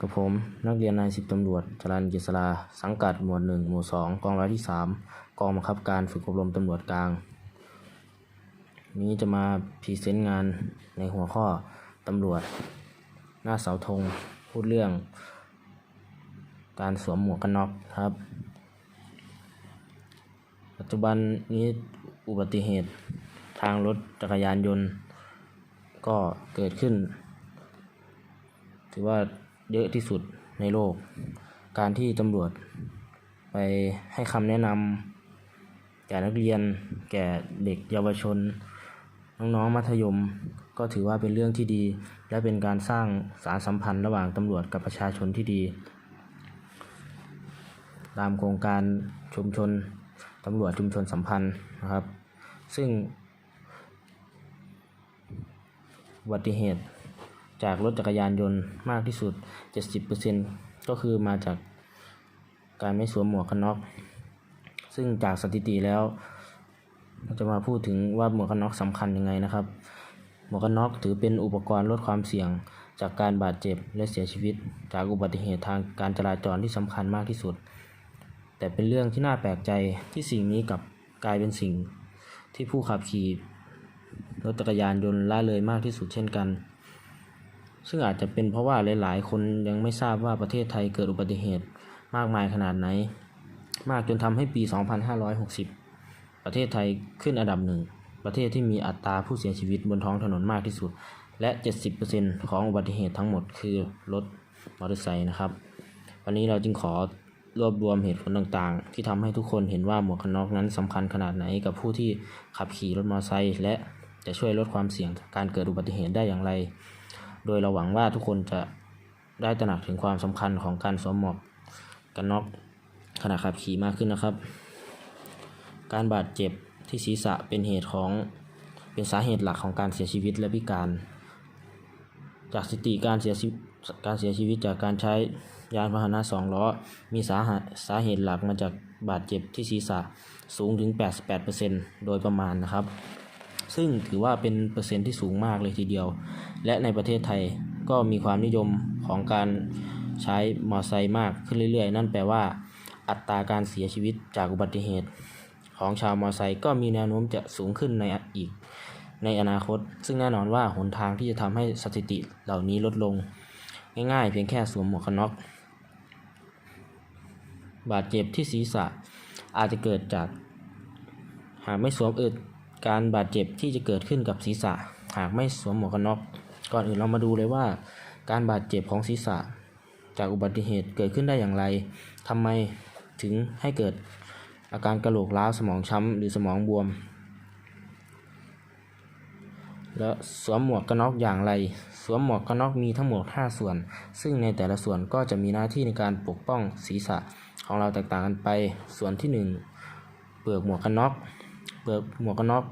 กับผมนักเรียนนายสิบตำรวจจรัญกิษราสังกัดหมวดหนึ่งหมู่สองกองร้อยที่สามกองบังคับการฝึกอบรมตำรวจกลาง นี้จะมาพรีเซนต์งานในหัวข้อตำรวจ หน้าเสาธงพูดเรื่อง การสวมหมวกกันน็อกครับ ปัจจุบันนี้อุบัติเหตุทางรถจักรยานยนต์ ก็เกิดขึ้น ถือว่า เยอะที่สุดในโลก การที่ตำรวจไปให้คำแนะนำแก่นักเรียน แก่เด็กเยาวชน น้องๆมัธยม ก็ถือว่าเป็นเรื่องที่ดี และเป็นการสร้างสารสัมพันธ์ระหว่างตำรวจกับประชาชนที่ดี ตามโครงการชุมชนตำรวจชุมชนสัมพันธ์นะครับ ซึ่งอุบัติเหตุ จากรถจักรยานยนต์มากที่สุด 70%ก็คือมาจากการไม่สวมหมวกกันน็อก ซึ่งจากสถิติแล้วเราจะมาพูดถึงว่าหมวกกันน็อกสำคัญยังไงนะครับ หมวกกันน็อกถือเป็นอุปกรณ์ลดความเสี่ยง จากการบาดเจ็บและเสียชีวิต จากอุบัติเหตุทางการจราจรที่สำคัญมากที่สุด แต่เป็นเรื่องที่น่าแปลกใจที่สิ่งนี้กับกลายเป็นสิ่ง ที่ผู้ขับขี่รถจักรยานยนต์ละเลยมากที่สุดเช่นกัน ซึ่งอาจจะเป็นเพราะว่าหลาย ๆ คนยังไม่ทราบว่าประเทศไทยเกิดอุบัติเหตุมากมายขนาดไหน มากจนทำให้ปี 2560 ประเทศไทยขึ้นอันดับหนึ่ง ประเทศที่มีอัตราผู้เสียชีวิตบนท้องถนนมากที่สุด และ 70%ของอุบัติเหตุทั้งหมดคือรถมอเตอร์ไซค์นะครับ วันนี้เราจึงขอรวบรวมเหตุผลต่าง ๆ ที่ทำให้ทุกคนเห็นว่าหมวกกันน็อกนั้นสำคัญขนาดไหนกับผู้ที่ขับขี่รถมอเตอร์ไซค์และจะช่วยลดความเสี่ยงการเกิดอุบัติเหตุได้อย่างไร โดยเราหวังว่าทุกคนจะได้ตระหนักถึงความสำคัญของการสวมหมวกกันน็อกขณะขับขี่มากขึ้นนะครับ การบาดเจ็บที่ศีรษะเป็นเหตุของเป็นสาเหตุหลักของการเสียชีวิตและพิการ จากสถิติการเสียชีวิตการเสียชีวิตจากการใช้ยานพาหนะสองล้อ มีสาหสาเหตุหลักมาจากบาดเจ็บที่ศีรษะสูงถึง 88%โดยประมาณนะครับ ซึ่งถือว่าเป็นเปอร์เซ็นต์ที่สูงมากเลยทีเดียว และในประเทศไทยก็มีความนิยมของการใช้มอเตอร์ไซค์มากขึ้นเรื่อยๆ นั่นแปลว่า อัตราการเสียชีวิตจากอุบัติเหตุ ของชาวมอเตอร์ไซค์ก็มีแนวโน้มจะสูงขึ้นในอีก ในอนาคต ซึ่งแน่นอนว่าหนทางที่จะทำให้สถิติเหล่านี้ลดลง ง่ายๆ เพียงแค่สวมหมวกกันน็อกบาดเจ็บที่ศีรษะอาจจะเกิดจาก หากไม่สวมอิด การบาดเจ็บที่จะเกิดขึ้นกับศีรษะ หากไม่สวมหมวกกันน็อกก่อนอื่นเรามาดูเลยว่า การบาดเจ็บของศีรษะ จากอุบัติเหตุเกิดขึ้นได้อย่างไรทำไมถึงให้เกิดอาการกระโหลกร้าวสมองช้ำหรือสมองบวม แล้วสวมหมวกกันน็อกอย่างไร สวมหมวกกันน็อกมีทั้งหมด 5 ส่วน ซึ่งในแต่ละส่วนก็จะมีหน้าที่ในการปกป้องศีรษะของเราแตกต่างกันไป ส่วนที่ 1 เปลือกหมวกกันน็อก เปลือกหมวกกันน็อก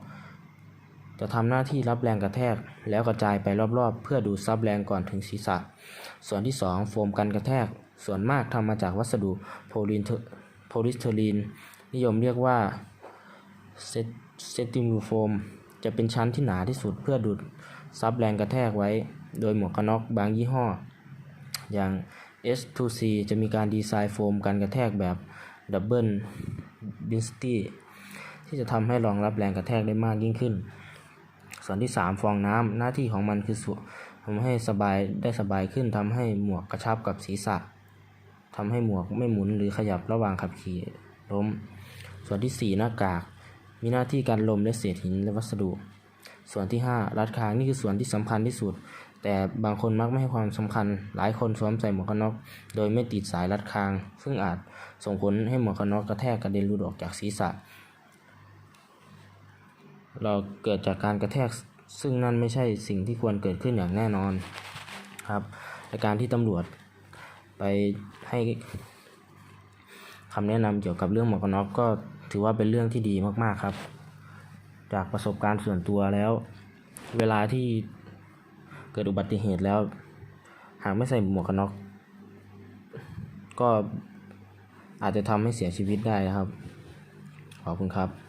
จะทำหน้าที่รับแรงกระแทก แล้วกระจายไปรอบๆ เพื่อดูดซับแรงก่อนถึงศีรษะ ส่วนที่ 2 โฟมกันกระแทก ส่วนมากทำมาจากวัสดุโพลินโพลิสเทอรีน นิยมเรียกว่าเซติมูโฟม จะเป็นชั้นที่หนาที่สุดเพื่อดูดซับแรงกระแทกไว้ โดยหมวกกันน็อกบางยี่ห้อ อย่าง S2C จะมีการดีไซน์โฟมกันกระแทกแบบดับเบิลบินสตี้ ที่จะทำให้รองรับแรงกระแทกได้มากยิ่งขึ้น ส่วนที่ 3 ฟองน้ำหน้าที่ของมันคือส่วนทำให้สบายได้สบายขึ้นทำให้หมวกกระชับกับศีรษะทำให้หมวกไม่หมุนหรือขยับระหว่างขับขี่ล้ม ส่วนที่ 4 หน้ากาก มีหน้าที่การลมและเศษหินและวัสดุ ส่วนที่ 5 รัดคางนี่คือส่วนที่สำคัญที่สุด แต่บางคนมักไม่ให้ความสำคัญ หลายคนสวมใส่หมวกกันน็อกโดยไม่ติดสายรัดคาง ซึ่งอาจส่งผลให้หมวกกันน็อกกระแทกกระเด็นหลุดออกจากศีรษะ เราเกิดจากการกระแทกซึ่งนั่นไม่ใช่สิ่งที่ควรเกิดขึ้นอย่างแน่นอนครับในการที่ตำรวจไปให้คำแนะนำเกี่ยวกับเรื่องหมวกกันน็อกก็ถือว่าเป็นเรื่องที่ดีมากๆครับ จากประสบการณ์ส่วนตัวแล้ว เวลาที่เกิดอุบัติเหตุแล้ว หากไม่ใส่หมวกกันน็อกก็อาจจะทำให้เสียชีวิตได้นะครับ ขอบคุณครับ